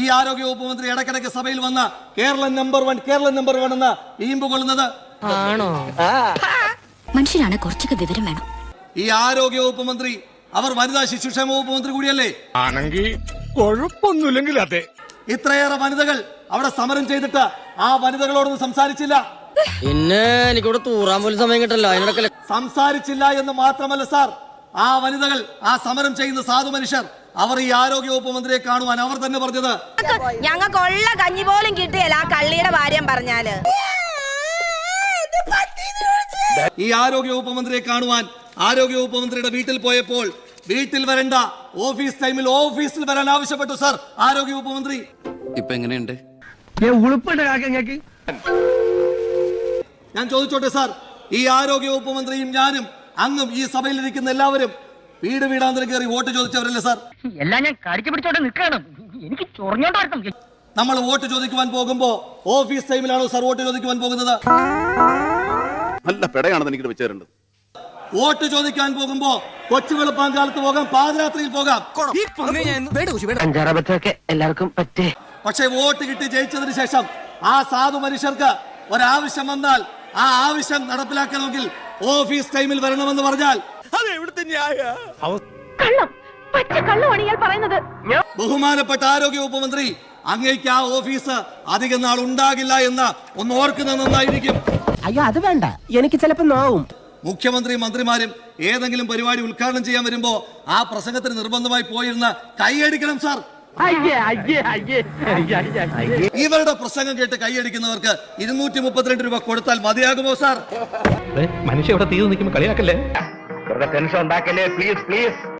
ഈ ആരോഗ്യ ഉപമന്ത്രി മന്ത്രി ഇടയ്ക്കിടയ്ക്ക് സഭയിൽ വന്ന Keralam number one Keralam number one എന്ന് ഈമ്പ് കൊള്ളുന്നത്. മനുഷ്യനാണ് കുറച്ചൊക്കെ വിവരം വേണം. ഈ ആരോഗ്യ ഉപമന്ത്രി മന്ത്രി അവർ വനിതാ ശിശുക്ഷേമ വകുപ്പ് മന്ത്രി കൂടിയല്ലേ? ആണെങ്കിൽ കുഴപ്പമൊന്നുമില്ലെങ്കിൽ അതെ. ഇത്രയേറെ വനിതകൾ അവിടെ സമരം ചെയ്തിട്ട് ആ വനിതകളോടൊന്നും സംസാരിച്ചില്ല. പിന്നെ എനിക്കിവിടെ തൂറാൻ പോലും സമയം കിട്ടല്ലോ. അതിനിടക്കല്ലേ സംസാരിച്ചില്ല എന്ന് മാത്രമല്ല സാർ. ആ വനിതകൾ ആ സമരം ചെയ്യുന്ന സാധു മനുഷ്യർ അവർ ഈ ആരോഗ്യ വകുപ്പ് മന്ത്രിയെ കാണുവാൻ അവർ തന്നെ പറഞ്ഞത്. ഞങ്ങൾക്ക് ഉള്ള കഞ്ഞി പോലും കിട്ടിയല്ല ആ കള്ളിയുടെ ഭാര്യം പറഞ്ഞാൽ. ഈ ആരോഗ്യ വകുപ്പ് മന്ത്രിയെ കാണുവാൻ ആരോഗ്യ വകുപ്പ് മന്ത്രിയുടെ വീട്ടിൽ പോയപ്പോൾ വീട്ടിൽ വരണ്ട ഓഫീസ് ടൈമിൽ ഓഫീസിൽ വരാൻ ആവശ്യപ്പെട്ടു സാർ. ആരോഗ്യ വകുപ്പ് മന്ത്രി. ഇപ്പൊ എങ്ങനെയുണ്ട്? ഞാൻ ചോദിച്ചോട്ടെ സാർ. ഈ ആരോഗ്യ വകുപ്പ് മന്ത്രിയും ഞാനും അങ്ങും ഈ സഭയിലിരിക്കുന്ന എല്ലാവരും വീട് വീടാന്തരം കയറി വോട്ട് ചോദിച്ചവരല്ലേ സാർ? എല്ലാം ഞാൻ കടിച്ചു പിടിച്ചോണ്ട് നിൽക്കണം എനിക്ക് ചൊറിഞ്ഞോണ്ട് നമ്മൾ വോട്ട് ചോദിക്കുവാൻ പോകുമ്പോ ഓഫീസ് ടൈമിലാണോ സാർ വോട്ട് ചോദിക്കുവാൻ പോകുന്നത്? നല്ല പെടയാണെന്ന് എനിക്ക് വെച്ചു വോട്ട് ചോദിക്കാൻ പോകുമ്പോ കൊച്ചു വെളുപ്പാങ്കാലത്ത് പോകാം പാതിരാത്രിയിൽ പോകാം. എല്ലാവർക്കും പറ്റേ. പക്ഷേ വോട്ട് കിട്ടി ജയിച്ചതിന് ശേഷം ആ സാധു മനുഷ്യർക്ക് ഒരാവശ്യം വന്നാൽ ആ ആവശ്യം നടപ്പിലാക്കണമെങ്കിൽ ഓഫീസ് ടൈമിൽ വരണമെന്ന് പറഞ്ഞാൽ കള്ളം. പച്ച കള്ളമാണ് ഇയാൾ പറയുന്നത്. ബഹുമാനപ്പെട്ട ആരോഗ്യ വകുപ്പ് മന്ത്രി അങ്ങേക്ക് ആ ഓഫീസ് അധികം നാൾ ഉണ്ടാകില്ല എന്ന് ഒന്ന് ഓർക്കുന്നത് നന്നായിരിക്കും. അയ്യോ അത് വേണ്ട. എനിക്ക് ചിലപ്പോ നോവും. മുഖ്യമന്ത്രി മന്ത്രിമാരും ഏതെങ്കിലും പരിപാടി ഉദ്ഘാടനം ചെയ്യാൻ വരുമ്പോ ആ പ്രസംഗത്തിന് നിർബന്ധമായി പോയിരുന്ന കൈയടിക്കണം സാർ. ഇവരുടെ പ്രസംഗം കേട്ട് കൈയടിക്കുന്നവർക്ക് ഇരുന്നൂറ്റി മുപ്പത്തിരണ്ട് രൂപ കൊടുത്താൽ മതിയാകുമോ സാർ? മനുഷ്യ ഇവിടെ തീർന്നു നിൽക്കുമ്പോൾ കളിയാക്കല്ലേ? ടെൻഷൻ ഉണ്ടാക്കല്ലേ? Please please